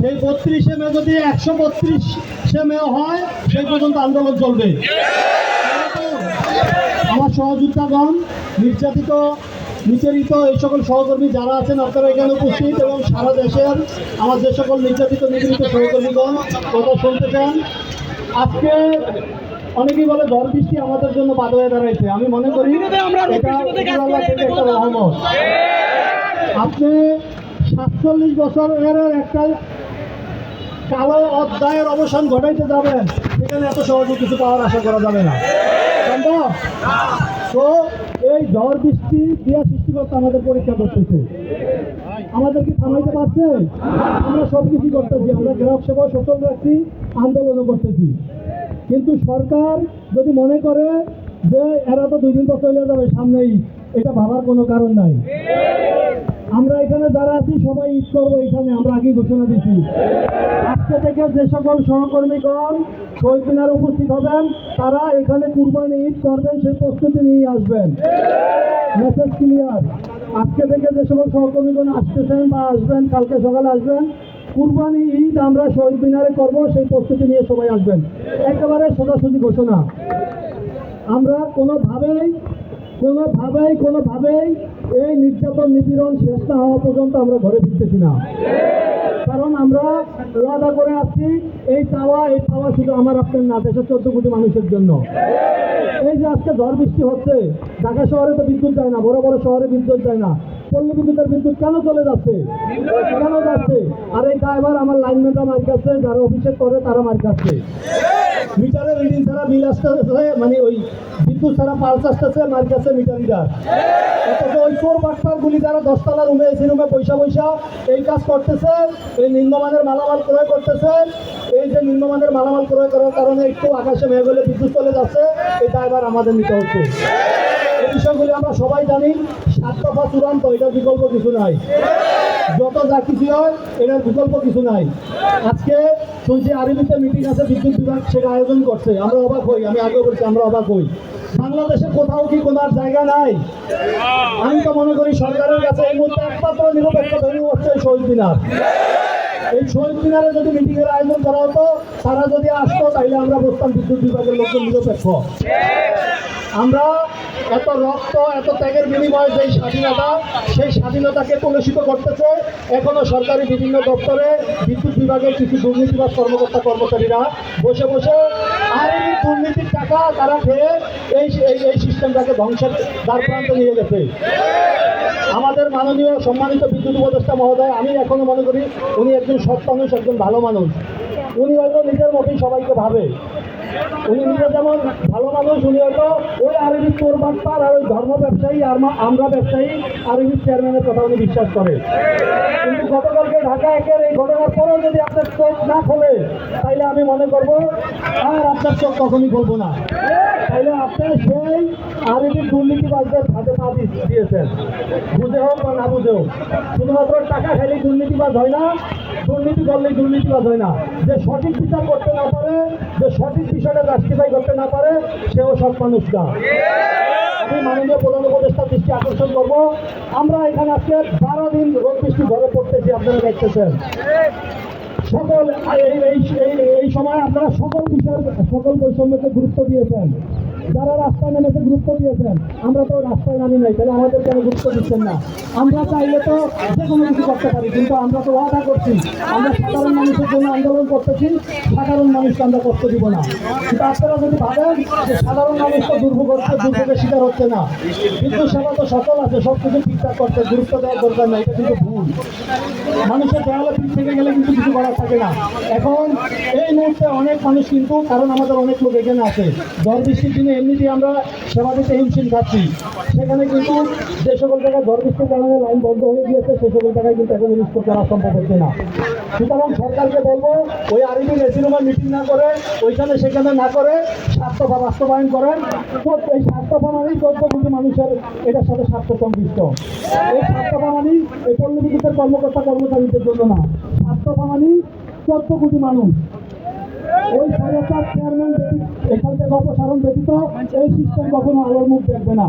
সেই বত্রিশে মে যদি একশো বত্রিশে মে হয় সেই পর্যন্ত আন্দোলন চলবে। আমার সহযোদ্ধাগণ নির্যাতিত নিপীড়িত এই সকল সহকর্মী যারা আছেন আপনারা এখানে উপস্থিত এবং সারা দেশের আমার যে সকল নির্যাতিত নিপীড়িত সহকর্মীগণ কথা শুনতে চান। আজকে অনেকেই বলে ঝড় বৃষ্টি আমাদের জন্য বাধা হয়ে দাঁড়াইছে। আমি মনে করি একটা রহমত। আপনি সাতচল্লিশ বছরের একটা কালো অধ্যায়ের অবসান ঘটাইতে যাবেন সেখানে এত সহজে কিছু পাওয়ার আশা করা যাবে না। সম্ভব তো এই ঝড় বৃষ্টি দিয়া সৃষ্টিকর্তা আমাদের পরীক্ষা করতেছে। আমাদের কি থামাইতে পারছে? আমরা সব কিছু করতেছি। আমরা গ্রাহক সেবা সচল রাখছি আন্দোলনও করতেছি। কিন্তু সরকার যদি মনে করে যে এরা তো দুই দিন পর চলে যাবে সামনেই, এটা ভাবার কোনো কারণ নাই। আমরা এখানে যারা আছি, সবাই ঈদ করব এখানে, আমরা আগেই ঘোষণা দিচ্ছি আজকে থেকে যে সকল সহকর্মীগণ শহীদ মিনারে উপস্থিত হবেন, তারা এখানে কুরবানি ঈদ করবেন, সেই প্রস্তুতি নিয়ে আসবেন। মেসেজ ক্লিয়ার আজকে থেকে যে সকল সহকর্মীগণ আসতেছেন বা আসবেন, কালকে সকালে আসবেন, কুরবানি ঈদ আমরা শহীদ মিনারে করব, সেই প্রস্তুতি নিয়ে সবাই আসবেন। একেবারে সোজাসুজি ঘোষণা। আমরা কোনোভাবেই কোনোভাবেই কোনোভাবেই এই নির্যাতন নিপীড়ন শেষ না হওয়া পর্যন্ত আমরা ঘরে ফিরতেছি না। কারণ আমরা ওয়াদা করে আসছি এই চাওয়া, এই পাওয়া শুধু আমার, আপনার না, দেশের চোদ্দ কোটি মানুষের জন্য। এই যে আজকে ঝড় বৃষ্টি হচ্ছে, ঢাকা শহরে তো বিদ্যুৎ যায় না, বড় বড় শহরে বিদ্যুৎ যায় না। পল্লী বিদ্যুতের বিদ্যুৎ কেন চলে যাচ্ছে? কেন যাচ্ছে? আর এই ড্রাইভার আমার লাইনম্যানরা মার কাছে, যারা অফিসে করে, তারা মার কাছে। মিটারে রিডিং ছাড়া বিল আসতেছে মানে ওই বিদ্যুৎ ছাড়া পালস আসতেছে মার কাছে মিটার রিডার অথচ ওই চোর গুলি যারা দশতলা রুমে এসি রুমে পয়সা পয়সা এই কাজ করতেছে, এই নিম্নমানের মালামাল ক্রয় করতেছে। এই যে নিম্নমানের মালামাল ক্রয় করার কারণে একটু আকাশে মেয়ে গেলে বিদ্যুৎ চলে যাচ্ছে এটা এবার আমাদের নিতে হচ্ছে। এই বিষয়গুলি আমরা সবাই জানি, সাত দফা চূড়ান্ত, এটার বিকল্প কিছু নাই। যত যা কিছু হয়, এটার বিকল্প কিছু নাই। আজকে শুনছি আরবিতে মিটিং আছে বিদ্যুৎ বিভাগ, সেটা আয়োজন করছে। আমরা অবাক হই, আমি আগেও বলছি, আমরা অবাক হই। বাংলাদেশে কোথাও কি কোনো জায়গা নাই? আমি তো মনে করি সরকারের কাছে এই মুহূর্তে একমাত্র নিরপেক্ষ ভেন্যু হচ্ছে শহীদ মিনার। এই শহীদ মিনারে যদি মিটিং এর আয়োজন করা হতো, তারা যদি আসতো, তাইলে আমরা বলতাম বিদ্যুৎ বিভাগের লোকজন নিরপেক্ষ। আমরা এত রক্ত, এত ত্যাগের বিনিময়ে যেই স্বাধীনতা, সেই স্বাধীনতাকে কলুষিত করতেছে এখনও সরকারি বিভিন্ন দপ্তরে, বিদ্যুৎ বিভাগের কিছু দুর্নীতিবাদ কর্মকর্তা কর্মচারীরা বসে বসে, আর, এই দুর্নীতির টাকা তারা খেয়ে এই এই সিস্টেমটাকে ধ্বংসের দ্বার নিয়ে গেছে। আমাদের মাননীয় সম্মানিত বিদ্যুৎ উপদেষ্টা মহোদয়, আমি এখনও মনে করি উনি একজন সৎ মানুষ, একজন ভালো মানুষ। উনি হয়তো নিজের মতোই সবাইকে ভাবে। যেমন ভালো মানুষ, উনি হয়তো ওই আরবি তোর বাটপার আর ওই ধর্ম ব্যবসায়ী, আর আমরা ব্যবসায়ী, আরবি চেয়ারম্যানের কথা উনি বিশ্বাস করে। কিন্তু গতকালকে ঢাকা একের এই ঘটনার পরেও যদি আপনার চোখ না খোলে, তাইলে আমি মনে করব, আর আপনার চোখ কখনই খুলবো না। তাইলে আপনার সেই আরবি দুর্নীতিবাজদের হাতে পা দিয়েছেন। বুঝে হোক বা না বুঝে হোক, শুধুমাত্র টাকা খাইলেই দুর্নীতিবাজ হয় না, দুর্নীতি করলেই দুর্নীতিবাজ হয় না। যে সঠিক বিচার করতে না পারে, যে সঠিক বিষয়টা জাস্টিফাই করতে না পারে, সেও সৎ মানুষ না। আমি মাননীয় প্রধান উপদেষ্টার দৃষ্টি আকর্ষণ করব। আমরা এখানে আজকে বারো দিন রোদ বৃষ্টি ঘরে পড়তেছি, আপনারা দেখতেছেন। সকল এই- এই সময় আপনারা সকল বিষয়ের, সকল বৈষম্যকে গুরুত্ব দিয়েছেন। যারা রাস্তায় নেমেছে গুরুত্ব দিয়েছেন, আমরা তো রাস্তায় নামি নাই, তাহলে আমাদের কেন গুরুত্ব দিচ্ছেন না? আমরা চাইলে তো যে কোনো কিছু করতে পারি, কিন্তু আমরা তো ওয়াদা করছি, আমরা সাধারণ মানুষের জন্য আন্দোলন করতেছি, সাধারণ মানুষকে আমরা কষ্ট দিব না। কিন্তু আপনারা যদি ভাবেন যে সাধারণ মানুষ তো দুর্ভোগ হচ্ছে, দুর্ভোগের শিকার হচ্ছে না বিদ্যুৎ সেবা তো সচল আছে সব কিছু ঠিকঠাক করতে গুরুত্ব দেওয়ার দরকার না এটা কিন্তু ভুল। মানুষের দেওয়ালে থেকে গেলে কিন্তু কিছু করার থাকে না। এখন এই মুহূর্তে অনেক মানুষ কিন্তু, কারণ আমাদের অনেক লোক এখানে আছে। ঝড় বৃষ্টির দিনে এমনিতেই আমরা সেবা দিতে হিমশিম খাচ্ছি সেখানে কিন্তু যে সকল জায়গায় ঝড় বৃষ্টির কারণে লাইন বন্ধ হয়ে গিয়েছে, সে সকল জায়গায় কিন্তু এখন রিস্ক করা সম্ভব হচ্ছে না। সুতরাং সরকারকে বলব, ওই আরবি রেসিরুমে মিটিং না করে, ওইখানে সেখানে না করে স্বার্থপা বাস্তবায়ন করেন। এই স্বার্থপা মানেই চোদ্দ কোটি মানুষের এটার সাথে স্বার্থ সংশ্লিষ্ট এই স্বার্থপা মানেই এই পল্লী বিদ্যুতের কর্মকর্তা কর্মচারীদের জন্য না। মানেই চোদ্দ কোটি মানুষ। ওই চেয়ারম্যান এখান থেকে অপসারণ ব্যতীত এই সিস্টেম কখনো আলোর মুখ দেখবে না।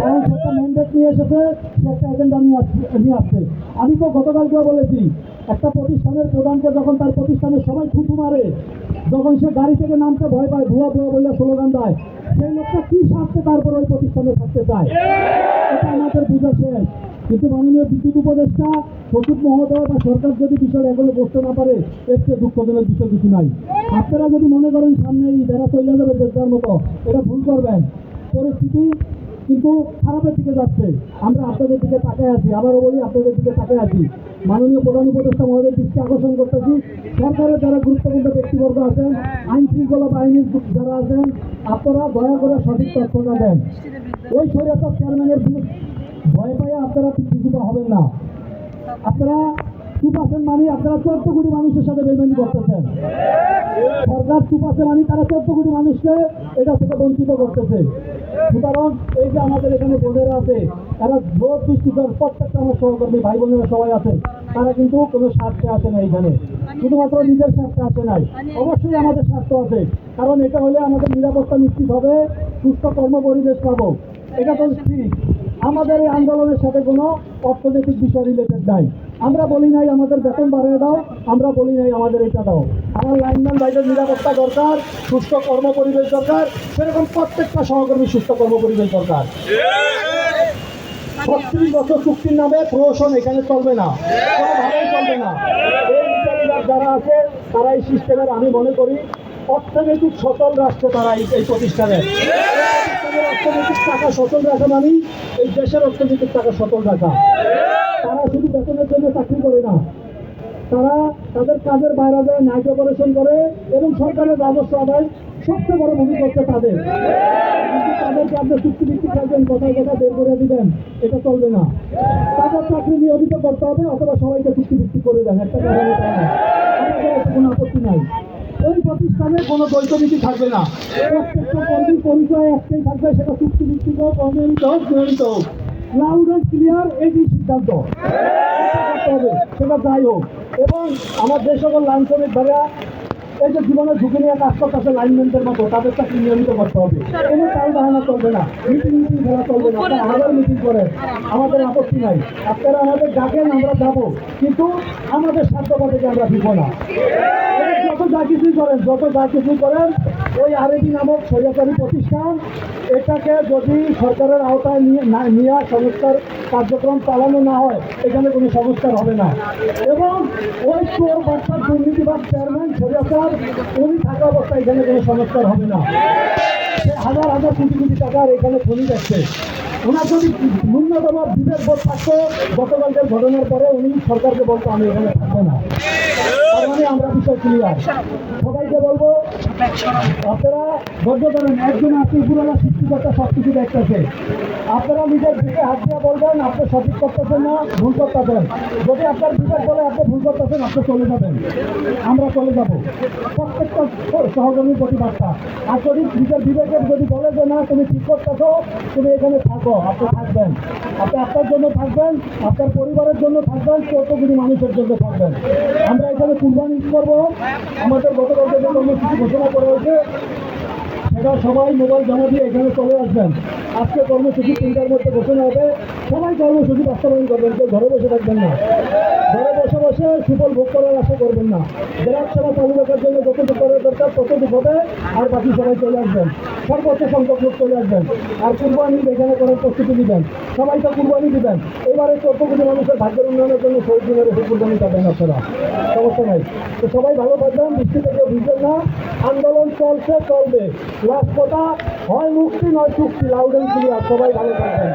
কারণ ম্যান্ডেট নিয়ে এসেছে, সে একটা এজেন্ডা নিয়ে আসছে। আমি তো গতকালকেও বলেছি, একটা প্রতিষ্ঠানের প্রধানকে যখন তার প্রতিষ্ঠানের সবাই থুতু মারে, যখন সে গাড়ি থেকে নামতে ভয় পায়, ভুয়া ভুয়া বলে স্লোগান দেয়, সেই লোকটা কি স্বার্থে তারপর ওই প্রতিষ্ঠানে থাকতে চায়? এটা আমাদের বুঝা শেষ। কিন্তু মাননীয় বিদ্যুৎ উপদেষ্টা সচিব মহোদয় বা সরকার যদি বিষয় এগুলো বসতে না পারে, এর চেয়ে দুঃখজনক বিষয় কিছু নাই। আপনারা যদি মনে করেন সামনে এই বেড়া চলে যাবে দেশটার মতো, এটা ভুল করবেন। পরিস্থিতি কিন্তু খারাপের দিকে যাচ্ছে। আমরা আপনাদের দিকে তাকায় আছি, আবারও বলি, আপনাদের দিকে তাকায় আছি। মাননীয় প্রধান উপদেষ্টা মহোদয়ের দৃষ্টি আকর্ষণ করতেছি। সরকারের যারা গুরুত্বপূর্ণ ব্যক্তিবর্গ আছেন আইন শৃঙ্খলা বাহিনীর যারা আছেন, আপনারা দয়া করে সঠিক তথ্যটা দেন। ওই স্বৈরাচার চেয়ারম্যানের ভয় পাইয়ে আপনারা কিছুটা হবেন না। আপনারা আছেন মানে আপনারা চোদ্দ কোটি মানুষের সাথে করতেছেন। সরকার আছে মানে তারা চোদ্দ কোটি মানুষকে এটা থেকে বঞ্চিত করতেছে। সুতরাং এই যে আমাদের এখানে বোনেরা আছে, তারা জোর প্রত্যেকটা আমার সহকর্মী ভাই বোনেরা সবাই আছে, তারা কিন্তু কোনো স্বার্থে আসে না এখানে। শুধুমাত্র নিজের স্বার্থে আসে নাই। অবশ্যই আমাদের স্বার্থ আছে, কারণ এটা হলে আমাদের নিরাপত্তা নিশ্চিত হবে, সুস্থ কর্ম পরিবেশ পাবো। এটা তো ঠিক। আমাদের এই আন্দোলনের সাথে কোনো অর্থনৈতিক বিষয় রিলেটেড নাই। আমরা বলি নাই আমাদের বেতন বাড়িয়ে দাও, আমরা বলি নাই আমাদের এটা দাও। আমার লাইনম্যান বাইরের নিরাপত্তা দরকার, সুস্থ কর্ম পরিবেশ দরকার, সেরকম প্রত্যেকটা সহকর্মী সুস্থ কর্ম পরিবেশ দরকার। ছত্রিশ বছর চুক্তির নামে প্রহসন এখানে চলবে না কোনোভাবেই চলবে না। যারা আছে, তারা এই সিস্টেমের আমি মনে করি, অর্থনৈতিক সচল রাষ্ট্র তারা এই প্রতিষ্ঠানের অর্থনৈতিক টাকা সচল রাখা মানে এই দেশের অর্থনৈতিক টাকা সচল রাখা। তারা শুধু বেতনের জন্য চাকরি করে না, তারা তাদের কাজের বাইরে যায় নাইট অপারেশন করে এবং সরকারের রাজস্ব আদায় সবচেয়ে বড় ভূমিকা হচ্ছে তাদের। তাদেরকে আপনি চুক্তিভিত্তিক রাখবেন কথায় কথা বের করে দিবেন, এটা চলবে না। তাদের চাকরি নিয়মিত করতে হবে, অথবা সবাইকে চুক্তিভিত্তিক করে দেন, একটা কথা আমি চাই না। আমাদের এতে কোনো আপত্তি নাই এই প্রতিষ্ঠানে কোনো দ্বৈতনীতি থাকবে না। প্রত্যেকটা কর্মীর পরিচয় একটাই থাকবে, সেটা চুক্তিভিত্তিক হোক অনিয়মিত হোক নিয়মিত হোক। লাউড অ্যান্ড ক্লিয়ার এটি সিদ্ধান্ত সেটা যাই হোক। এবং আমার যে সকল লাঞ্ছনের ভাইরা এই যে জীবনের ঝুঁকি নিয়ে কাজ করতেছে মতো, তাদের চাকরি নিয়মিত করতে হবে। কোনো টাল বাহানা চলবে না মিটিং মিটিং খেলা চলবে না আপনারা হাজার মিটিং করেন আমাদের আপত্তি নাই। আপনারা আমাদের ডাকেন আমরা যাব। কিন্তু আমাদের স্বার্থপর থেকে আমরা দিব না? যত যা কিছুই করেন, যত যা কিছুই করেন, ওই আরেডি নামক প্রতিষ্ঠান, এটাকে যদি সরকারের আওতায় নিয়ে নিয়ে সংস্কার কার্যক্রম চালানো না হয়, এখানে কোনো সংস্কার হবে না। এবং ওই চোর বাচ্চার দুর্নীতিবাদ চেয়ারম্যান সরিয়াচার উনি থাকা অবস্থায় এখানে কোনো সংস্কার হবে না। হাজার হাজার কোটি কোটি টাকার এখানে খনি যাচ্ছে। ওনার যদি ন্যূনতম বিবেক বোধ থাকতো গতকালকের ঘটনার পরে উনি সরকারকে বলতো, আমি এখানে থাকব না। তার মানে আমরা বিষয় ক্লিয়ার সবাইকে বলব আপনারা ধৈর্য ধরেন, একজন আপনি পুরোনো সৃষ্টিকর্তা সব কিছু দেখতেছে। আপনারা নিজের দিকে হাত দিয়ে বলবেন, আপনি সঠিক করতেছেন না, ভুল করতেছেন। যদি আপনার বিবেক বলে আপনি ভুল করতেছেন, আপনি চলে যাবেন। আমরা চলে যাব। প্রত্যেকটা সহকর্মীর প্রতিবাদটা আর যদি নিজের বিবেকের যদি বলে যে, না, তুমি ঠিক করতেছো, তুমি এখানে থাকো, আপনি থাকবেন। আপনি আপনার জন্য থাকবেন, আপনার পরিবারের জন্য থাকবেন চৌদ্দগুলি মানুষের জন্য থাকবেন আমরা এখানে কুরবানি করব। আমাদের গতকালকে কর্মসূচি ঘোষণা করা হয়েছে। সেটা সবাই মোবাইল জমা দিয়ে এখানে চলে আসবেন। আজকে কর্মসূচি তিনটার মধ্যে ঘোষণা হবে। সবাই কর্মসূচি বাস্তবায়ন করবেন, কেউ ঘরে বসে থাকবেন না। ঘরে বসে বসে সুফল ভোগ করার আশা করবেন না। গ্রাম সেবা চালু রাখার জন্য যতটুকু করার দরকার, ততটুকু হবে। আর বাকি সবাই চলে আসবেন। সর্বোচ্চ সংখ্যক লোক চলে আসবেন। আর কুরবানি এখানে করার প্রস্তুতি দিবেন সবাই তো কুরবানি দিবেন। এবারে চোদ্দ কোটি মানুষের ভাগ্যের উন্নয়নের জন্য শহীদ দিনের এসে কুরবানি পাবেন আপনারা। সমস্যা নাই। তো সবাই ভালো থাকবেন, বৃষ্টি থেকে বুঝবেন না। আন্দোলন চলছে, চলবে। ব্যস্ততা হয় মুক্তি নয় চুক্তি। লাউড অ্যান্ড ক্লিয়ার সবাই ভালো থাকবেন।